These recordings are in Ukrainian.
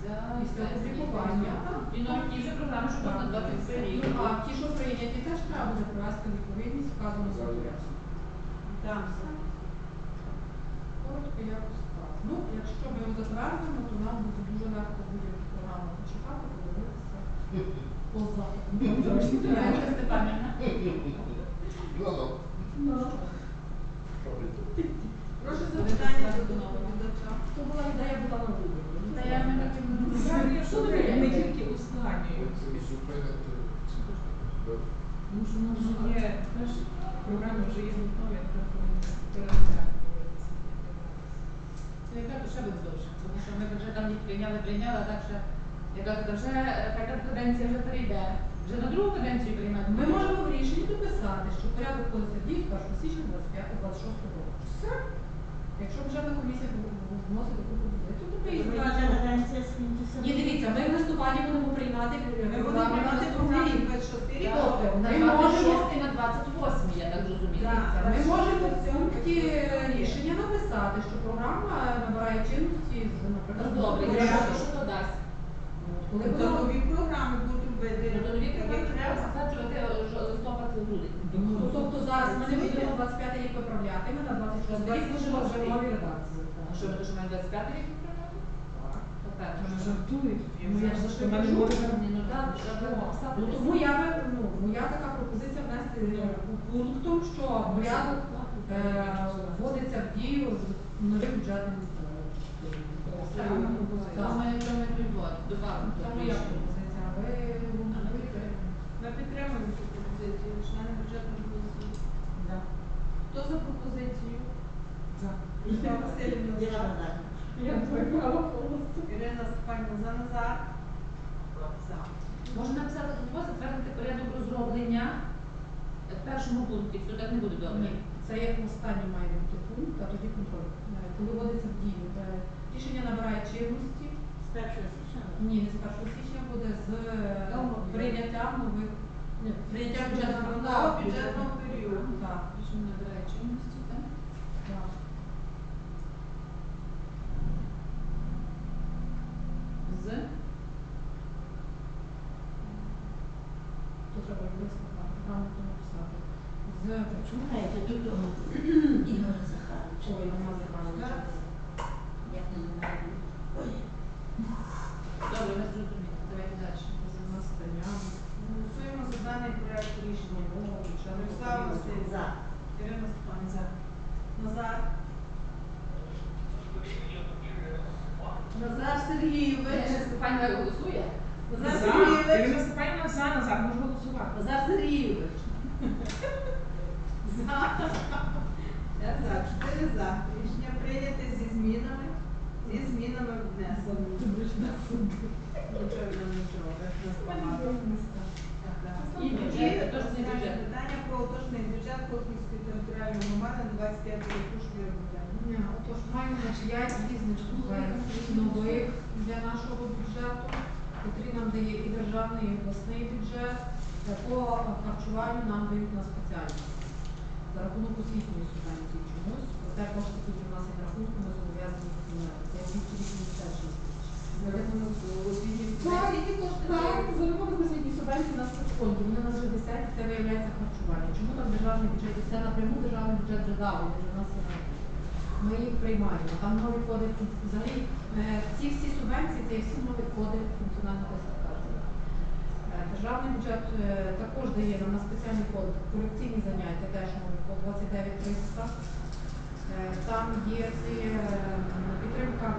після опублікування. І нові ті вже програми, що тут на 23 рік. Ну, а ті, що прийняті, теж треба буде привести в відповідність, вказано за адресою. Так. Коротко якось так. Ну, якщо ми його затвердимо, то нам буде дуже легко будь-яку програму почитати, подивитися. Поза. Ну, Прошу запитання до доповідача. То була ідея була на виборі. Та я мене Правильно, що Ну, ми добре. не тільки ускладнюють. Тому що нас вже є теж програми вже є готові, яка повинна переглядати. Ну, ще буде довше, тому що ми вже там їх прийняли, прийняли, а так що, то вже е, така каденція вже перейде. Вже на другу каденцію приймати. Ми можемо в рішенні дописати, що порядок входить в 1 січня 25-26 року. Все. Якщо бюджетна комісія вносить таку пропозицію, то її затверджуємо. Ні, дивіться, ми в листопаді будемо приймати е, Ми будемо програму на рік. 26 рік. Тобто, На ми можемо 26 на 28, я так розумію. Так. Ми можемо в пункті рішення написати, що програма набирає чинності з, наприклад, Ну, добре, з- я що що то дасть. коли Тобто нові програми будуть введені. Ну, то нові як програми треба треба. затверджувати е, грудень. Ну, тобто зараз ми не будемо 25 рік виправляти, ми на 26 рік будемо вже в новій редакції. А що, ми що маємо 25 рік Вони що- жартують. Ну, я ж за що кажу. Ні, ну так. Ну, тому я би, ну, моя така пропозиція внести е, пунктом, що порядок е, вводиться в дію з новим бюджетним е, Так, Так. ми ми добавимо. Це моя пропозиція, а ви? Ми підтримуємо цю пропозицію, члени бюджетної комісії. Хто за пропозицію? За. Васильівна. Я програла повністю. Ірина Степанівна за Назар. За. Можна написати тут вас, затвердити порядок розроблення в першому пункті, то так не буде добре. Ні, це як останній має бути пункт, а тоді контроль. Е, Коли вводиться в дію, е, рішення набирає чинності. З 1 січня? Ні, не з 1 січня буде з е, прийняттям нових ні, прийняттям бюджетного бюджетного періоду. Так, Рішення набирає чинності, time. Нічого, нічого. І бюджет, уточнений бюджет. Питання про уточнений бюджет Космівської територіальної громади на 25 рік. Прошу Отож, маємо на 5 різних субвенцій нових для нашого бюджету, котрі нам дає і державний, і обласний бюджет. По харчуванню нам дають на спеціальність. За рахунок освітньої субвенції чомусь. Проте кошти, які в нас є на рахунку, ми зобов'язані їх прийняти. Це 286 тисяч. Так, які кошти? За рахунок освітньої субвенції у нас фонді. Вони у вже 10, це виявляється харчування. Чому там державний бюджет? Це напряму державний бюджет дав, вже в нас. Ми їх приймаємо. Там нові коди взагалі ці всі субвенції, це всі нові коди функціонального розкаження. Державний бюджет також дає нам на спеціальний код корекційні заняття, теж новий код 29300. Е, Там є е, підтримка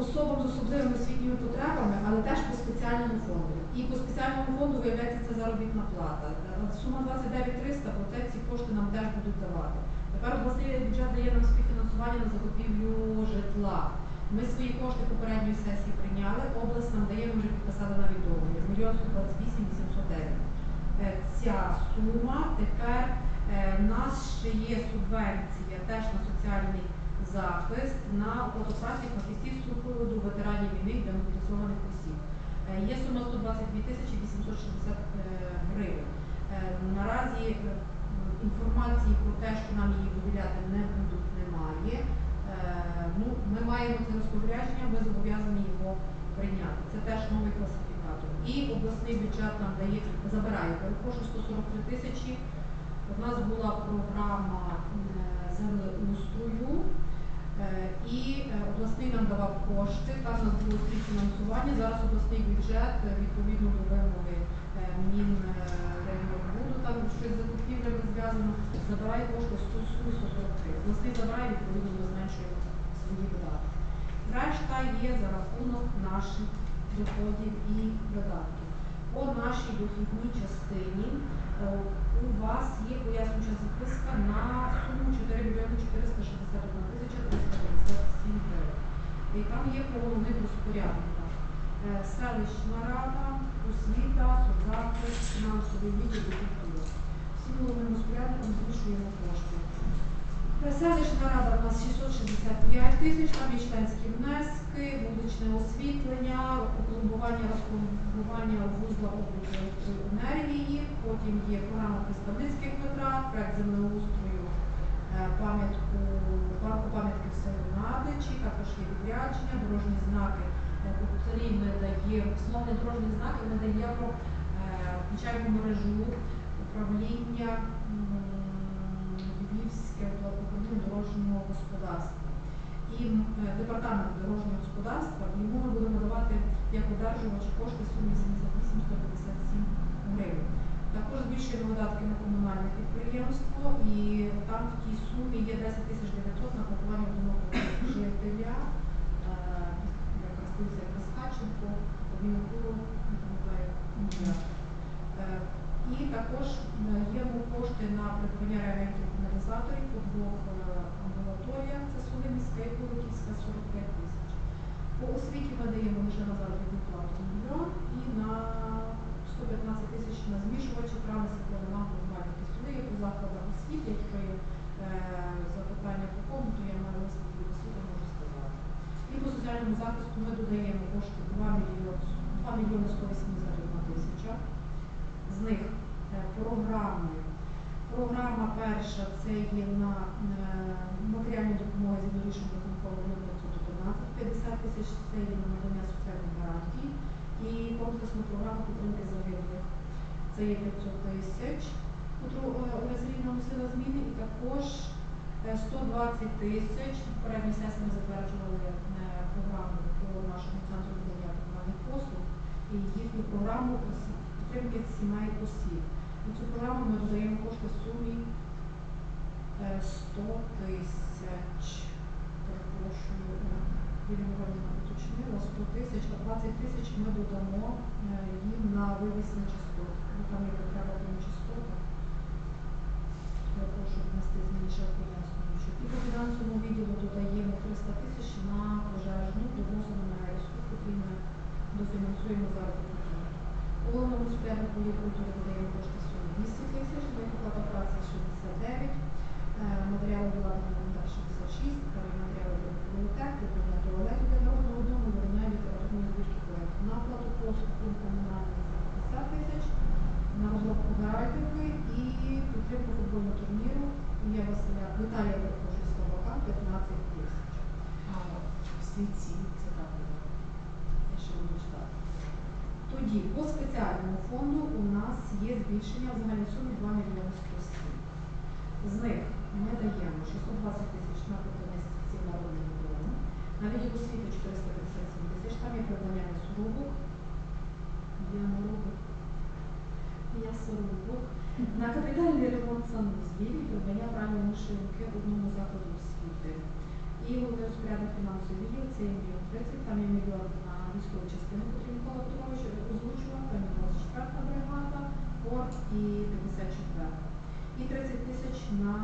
особам з особливими освітніми потребами, але теж по спеціальному фонду. І по спеціальному фонду виявляється це заробітна плата. Сума 29300, проте ці кошти нам теж будуть давати. Тепер обласний бюджет дає нам співфінансування на закупівлю житла. Ми свої кошти попередньої сесії прийняли, область нам дає, ми вже підписали на відновлення, з мільйон 128 809. Е, Ця сума тепер е, в нас ще є субвенція теж на соціальний захист на оплату праці фахівців супроводу ветеранів війни для мобілізованих осіб. Е, Є сума 122 тисячі 860 е, гривень. Е, Наразі е, інформації про те, що нам її виділяти не будуть, немає. Е, Ну, ми маємо це розпорядження, ми зобов'язані його прийняти. Це теж новий класифікатор. І обласний бюджет нам дає, забирає, перепрошую, 143 тисячі. У нас була програма е, землеустрою, е, і е, обласний нам давав кошти, там у нас було фінансування. Зараз обласний бюджет відповідно до вимоги Мінрегіонбуду, там щось з закупівлями зв'язано, забирає кошти 100 суму 143. Обласний забирає, відповідно ми свої видатки. Решта є за рахунок наших доходів і видатків. По нашій дохідній частині у вас є пояснююча записка на суму 4 мільйони 461 тисяча 357 гривень. І там є головний головних розпорядниках. Е, Селищна рада, освіта, соцзахист, фінансовий відділ і культура. Всім головним розпорядником збільшуємо кошти. Е, Селищна рада у нас 665 тисяч, там є членські внески, вуличне освітлення, опломбування, розпломбування вузла електроенергії, потім є програма представницьких витрат, проект землеустрою, е, пам'ятку, парку пам'ятки Надичі, також є відрядження, дорожні знаки. Е, ми даємо, основні дорожні знаки ми даємо, е, включаємо мережу управління управління дорожнього господарства. І е, департамент дорожнього господарства йому ми будемо давати як одержувач кошти сумі 78 157 гривень. Також збільшуємо видатки на комунальне підприємство і там в тій сумі є 10 тисяч 900 на пакування одинокого жителя, е, якраз Каскаченко, Вінокуру, не пам'ятаю, І також даємо кошти на придбання реагентів аналізаторів по двох е, амбулаторіях, це Солимівська і Куликівська, 45 тисяч. По освіті ми даємо лише на заробітну плату мільйон і на 115 тисяч на змішувачі трави сипловина глобальні кислоти по закладах освіти. Якщо є е, запитання по кому, то я маю освіти, можу сказати. І по соціальному захисту ми додаємо кошти 2 мільйони 2 мільйони 181 тисяча. З них е, програми. Програма перша це є на е, матеріальну допомогу з рішення виконкому номер 511, 50 тисяч це є на надання соціальних гарантій. І комплексна програма підтримки загиблих. Це є 500 тисяч. котру е, Оля зміни і також е, 120 тисяч. Попередній сесії ми затверджували е, програму по нашому центру надання комунальних послуг і їхню програму підтримки сімей осіб. На цю програму ми додаємо кошти в сумі е, 100 тисяч. Перепрошую, е, Юлія Миронівна уточнила 100 тисяч, а 20 тисяч ми додамо е, їм на вивісні частоти. Ну, там є потреба на частота. Я прошу внести зміни ще пояснюючи. І по фінансовому відділу додаємо 300 тисяч на пожежну довозимо на розкупку, і ми дофінансуємо заробітну плату. Головному розпоряднику є культури додаємо кошти в сумі 200 тисяч, на оплата праці 69, е, матеріали обладнання монтаж 66, старі матеріали для бібліотек, придбання туалетів для народного дому, видання літературної збірки проєкту. На оплату послуг пункт комунальний за 50 тисяч, на розробку графіки і підтримку футбольного турніру ім'я Василя Віталія перепрошую Слабака 15 тисяч. Всі ці це там. Я ще буду читати. Тоді по спеціальному фонду у нас є збільшення в загальній сумі 2 мільйони 107. З них ми даємо 620 тисяч на протинесті народного дому, на відділ освіти 457 тисяч, там є придбання м'ясорубок, м'ясорубок, м'ясорубок, на капітальний ремонт санузлів і придбання пральної машинки одному закладу освіти. І головний розпорядник фінансовий відділ це мільйон 30, там є мільйон на військову частину, котру Микола Петрович озвучував, там є 24 бригада, порт і 54. І 30 тисяч на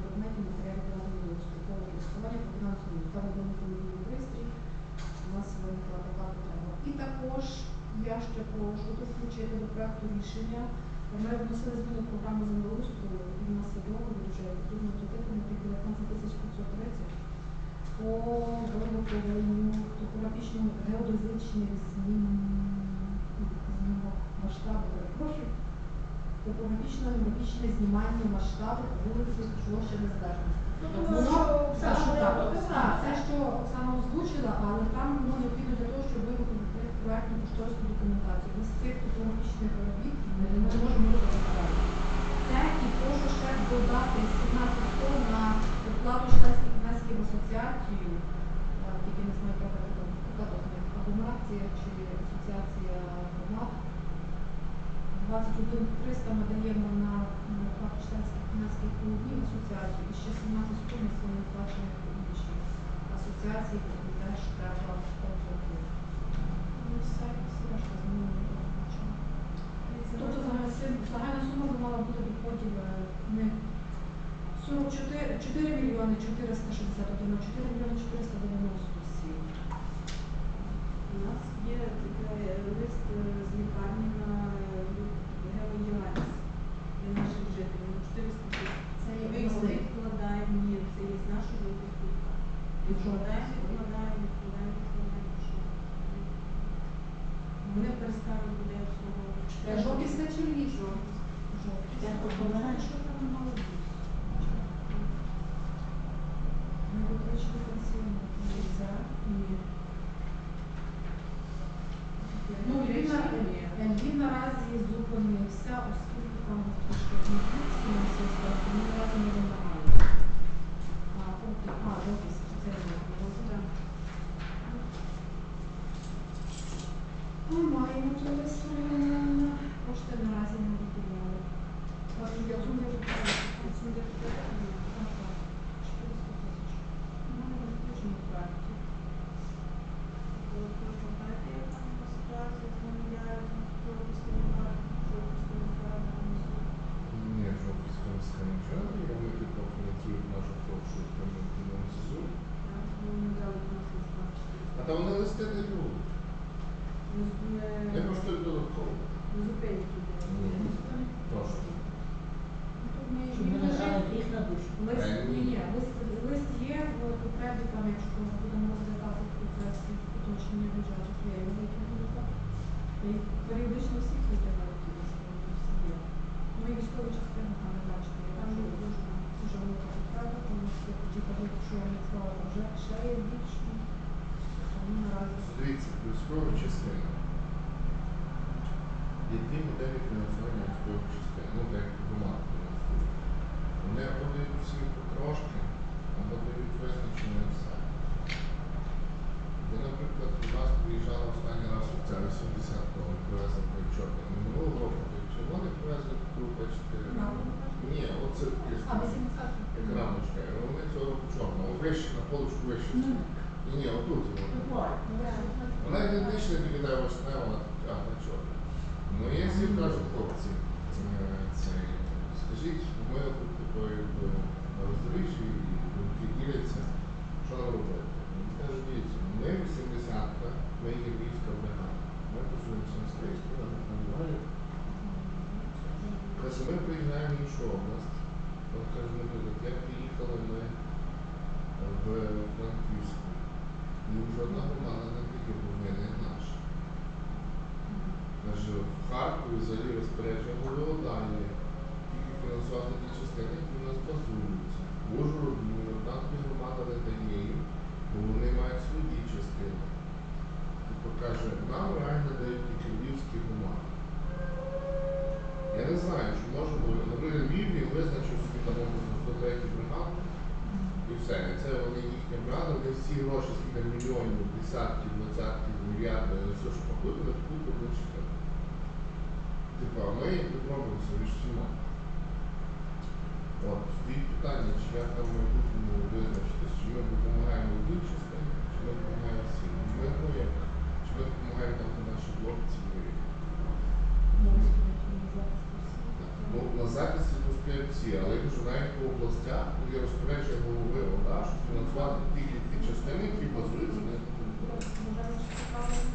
предметів матеріалів для дострокового користування по фінансовому та водомовому пристрій. У нас виникла така потреба. І також я ще прошу включити до проекту рішення. Ми вносили зміну в програму землеустрою, і в нас є договір вже потрібно платити на 19 тисяч 530 по виготовленню топографічного геодезичних знім... масштабу, перепрошую, топографічно-географічне знімання масштабу вулиці площі Незалежності. Воно так, що Оксана озвучила, але там воно необхідно для того, щоб виготовити проектну кошторисну документацію. Нас цих топологічних робіт ми не можемо розповідати. Це і прошу ще додати 17 100 на оплату членських внесків в асоціацію, тільки не знаю, яка них, агломерація чи асоціація громад. 21 300 ми даємо на оплату членських внесків у одній асоціації, і ще 17 100 на свої оплачені інші асоціації, тобто теж треба оплатити. Тобто загальна сум- сума мала бути доходів е, не 44 4 мільйони 461, а 4 мільйони 497. У нас є такий лист е, з лікарні на геодіаліз для наших жителів. Ну, 400 тисяч. Це є Ми їх обласний. відкладаємо, ні, це є з нашого випуску. Відкладаємо, відкладаємо, відкладаємо, відкладаємо. що? Вони перестали буде обслуговувати. Це жовтівська чи львівська? Жовтівська. Жовтівська. Я помираю. Що там мало бути? Не виключно пенсіонер. Це ні. Ну, Львів, на- е, Львів наразі зупинився, оскільки там трошки конфлікт фінансовий, тому наразі не вимагають. А, окей, а, жовтівська, це не Так. Ми маємо це лист, е, кошти наразі не виділяли. Так, я думаю, що це 80 тисяч. Так, так, 400 тисяч. Ну, не включено в проекті. Ні, жовтівська міська нічого, і вони типу фінансують нашу товшу економічну СЗУ. А там вони листи не беруть. Не коштують додатково. Прошу. Ну, ми ми Е, ні, лист, є в потребі, там, якщо будемо розглядати в процесі бюджету, я його витягну періодично всі витягають всі є. Ну військові частини там не бачите, Там дуже дуже велика потреба, тому що ті що я не склала, вже ще є більше. Дивіться, військова частина. Дві моделі фінансування військових частин, ну так як громада фінансує. Вони або дають всім потрошки, або дають визначення все. Я, наприклад, у нас приїжджала останній раз ця 80 тонн привезли той чорний. Минулого року той червоний привезли таку, бачите, ні, оце таке. А, 80 Як рамочка, вони цього року чорного. Вище, на полочку вище. Ну. Ні, ні, отут. Вона ідентична відповідає вишнева, а не чорна. Ну, я всі кажу, хлопці, е, скажіть, ми якби на роздоріжжі і думки діляться, що нам робити? Він каже, дивіться, ми 80-ка, ми є львівська бригада. Ми працюємо в Стрийську, на Миколаїві. Каже, ми приїжджаємо в іншу область. Він каже, як приїхали ми в Франківську. І жодна громада не такі були не наша. Каже, в Харкові розпорядження було. Тільки фінансувати ті частини, які у нас базуються. В Ужгороді ні одна тобі громада не їм, бо вони мають свої частини. Тобто каже, нам реально дають тільки львівські громади. Я не знаю, чи може бути. Наприклад, Львів визначив собі там 103 бригаду. І все. Це вони їхня брали, вони всі гроші, скільки мільйонів, десятків, двадцятків, мільярдів, все, що пакують, вони частину. Типа, ми тут робимо собі. От, стоїть питання, чи як там в майбутньому визначитись, чи ми допомагаємо одній частині, чи ми допомагаємо всім. Ми, ну чи ми допомагаємо там де наші хлопці. Ну, на захисті тут всі, але я кажу, навіть по областях є розпорядження голови ОДА, що фінансувати тільки ті частини, які базуються на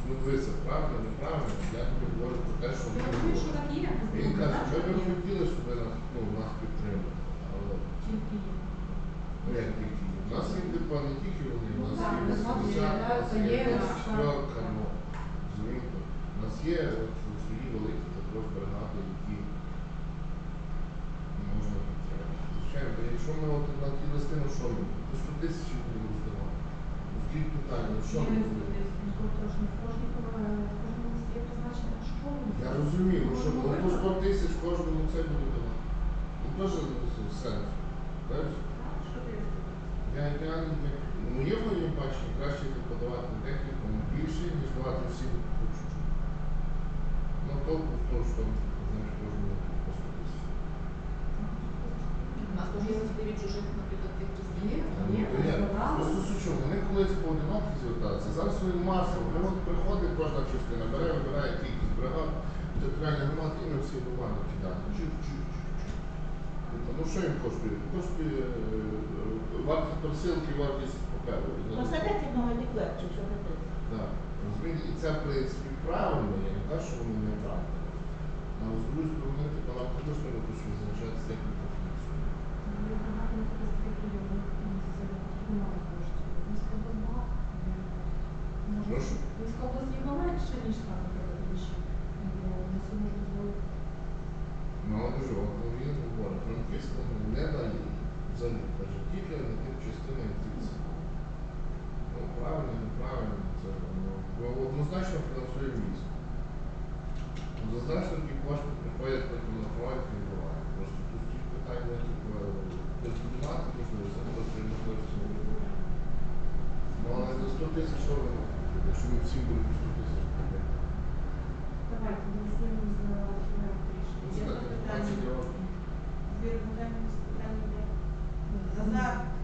Ну, дивися, правильно, неправильно, я тобі говорю про те, що Він каже, ми б хотіли, щоб ви нас, ну, нас підтримали. Але Тільки є. ну, як тільки. У нас є типа не тільки вони, у нас є у нас є, 80, у нас є є, 24, ну, розумієте. У нас є от, свої великі також бригади, які можна підтримати. Звичайно, якщо ми от на ті листи, ну що ми, по 100 тисяч будемо роздавати. Ну, Скільки питань, ну що ми будемо? Трошки призначення школи. зрозуміло, що ну, по 100 тисяч кожному це буде давати. Ну теж сенс. Ти? Я ідеально, як моє моє бачення, краще подавати техніку більше, ніж давати всім по чуть-чуть. Ну толку в тому, що знаєш, кожному по 100 тисяч. У нас теж є листи чужих, наприклад, тих Ну, я. Просто сучу, вони колись поодинокі зверталися, зараз вони масово, вони приходить кожна частина, бере, вибирає кількість бригад, територіальні громади, і ми всі нормально кидати. Чуть-чуть. Ну що їм коштує? Коштує е, вартість пересилки, вартість паперу. Посадити одного ліквечу, що робити? Так. І це, в принципі, правильно, я не кажу, що вони неправильно. Але з другої сторони, вона нам також не хочуть визначатися техніку фінансову. Ну, і багато не таке стільки людей, ну, це немає коштів. Міська доба, може, Прошу? міська область є менше, ніж там, наприклад, інші. Бо не всі можуть дозволити. Молодежі, от ну, він говорить, Франківська ну, не дає взагалі, каже, тільки частинах дивіться. Ну, правильно, неправильно, це ну, однозначно фінансує місто. Однозначно ті кошти приходять потім на фронт і буває. Просто тут стоїть питання, типу, консультувати можливо, це просто можливості не буде. Ну, але за 100 тисяч що ви, якщо ми всім будемо 100 тисяч? Давайте, голосуємо за проект Ну, рішення. Є запитання? 15 років. Збір питання, питання є. Назар, зміни